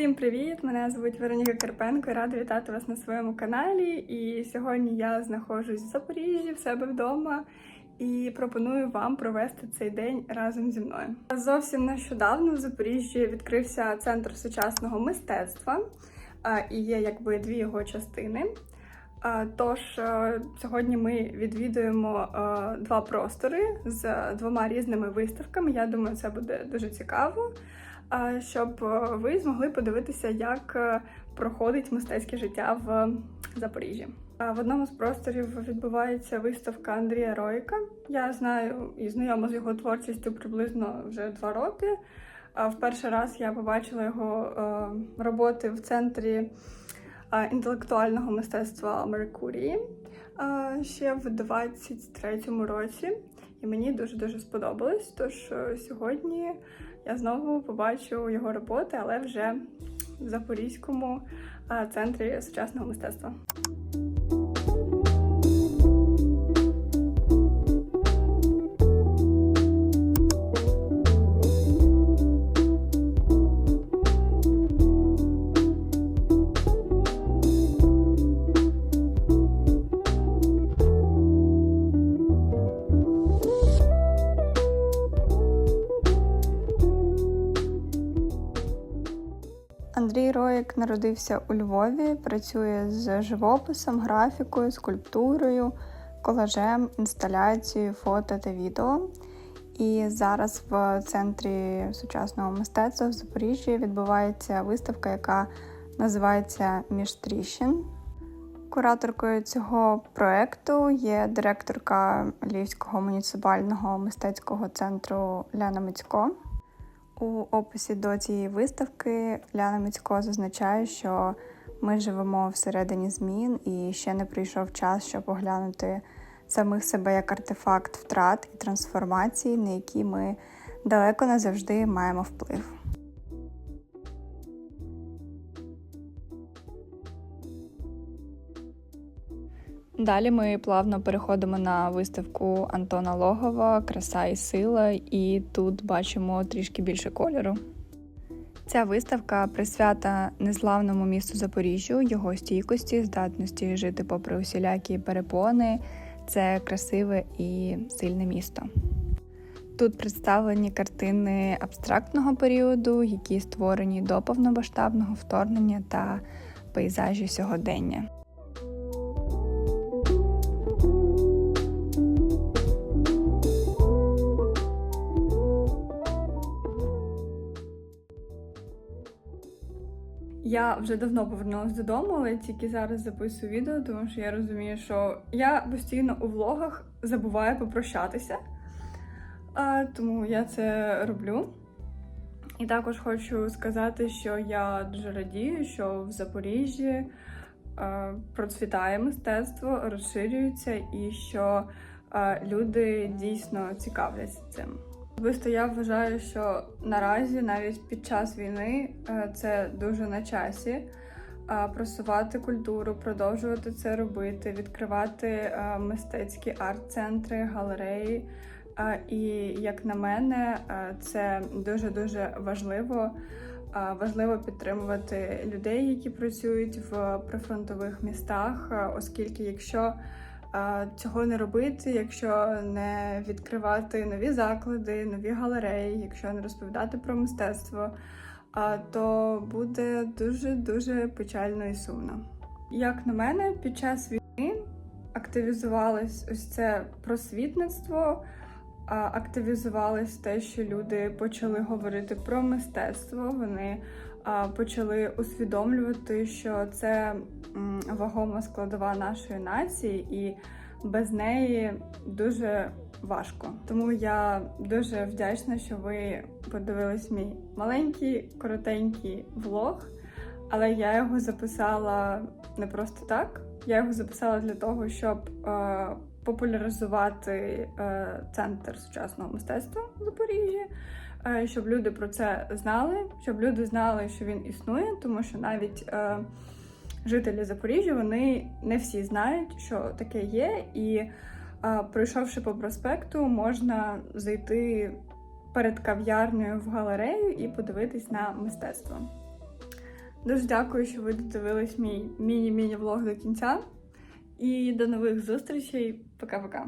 Всім привіт! Мене звуть Вероніка Карпенко. Рада вітати вас на своєму каналі. І сьогодні я знаходжусь в Запоріжжі в себе вдома і пропоную вам провести цей день разом зі мною. Зовсім нещодавно в Запоріжжі відкрився центр сучасного мистецтва, і є якби дві його частини. Тож е, сьогодні ми відвідуємо е, два простори з двома різними виставками. Я думаю, це буде дуже цікаво, щоб е, ви змогли подивитися, як е, проходить мистецьке життя в Запоріжжі. В одному з просторів відбувається виставка Андрія Роїка. Я знаю і знайома з його творчістю приблизно вже два роки. В перший раз я побачила його е, роботи в центрі інтелектуального мистецтва Меркурії ще в 23-му році, і мені дуже дуже сподобалось. Тож сьогодні я знову побачу його роботи, але вже в Запорізькому центрі сучасного мистецтва. Андрій Роїк народився у Львові, працює з живописом, графікою, скульптурою, колажем, інсталяцією, фото та відео. І зараз в центрі сучасного мистецтва в Запоріжжі відбувається виставка, яка називається Між тріщин. Кураторкою цього проекту є директорка Львівського муніципального мистецького центру Ляна Мицько. У описі до цієї виставки Ляна Міцько зазначає, що ми живемо всередині змін і ще не прийшов час, щоб оглянути самих себе як артефакт втрат і трансформацій, на які ми далеко не завжди маємо вплив. Далі ми плавно переходимо на виставку Антона Логова Краса і сила, і тут бачимо трішки більше кольору. Ця виставка присвята незламному місту Запоріжжю, його стійкості, здатності жити попри усілякі перепони. Це красиве і сильне місто. Тут представлені картини абстрактного періоду, які створені до повномасштабного вторгнення та пейзажі сьогодення. Я вже давно повернулася додому, але тільки зараз записую відео, тому що я розумію, що я постійно у влогах забуваю попрощатися, а, тому я це роблю. І також хочу сказати, що я дуже радію, що в Запоріжжі а, процвітає мистецтво, розширюється і що а, люди дійсно цікавляться цим. Особисто я вважаю, що наразі навіть під час війни е, це дуже на часі е, просувати культуру, продовжувати це робити, відкривати е, мистецькі арт-центри, галереї. І як на мене, це дуже дуже важливо. Важливо підтримувати людей, які працюють в прифронтових містах, оскільки якщо цього не робити, якщо не відкривати нові заклади, нові галереї, якщо не розповідати про мистецтво, то буде дуже дуже печально і сумно. Як на мене, під час війни активізувалось ось це просвітництво. Активізувалось те, що люди почали говорити про мистецтво. Вони почали усвідомлювати, що це вагома складова нашої нації, і без неї дуже важко. Тому я дуже вдячна, що ви подивились мій маленький, коротенький влог, але я його записала не просто так. Я його записала для того, щоб е, популяризувати е, центр сучасного мистецтва в Запоріжжі. Е, щоб люди про це знали, щоб люди знали, що він існує, тому що навіть е, жителі Запоріжжя вони не всі знають, що таке є, і пройшовши по проспекту, можна зайти перед кав'ярнею в галерею і подивитись на мистецтво. Дуже дякую, що ви додивились мій міні-міні влог до кінця. І до нових зустрічей. Пока-пока.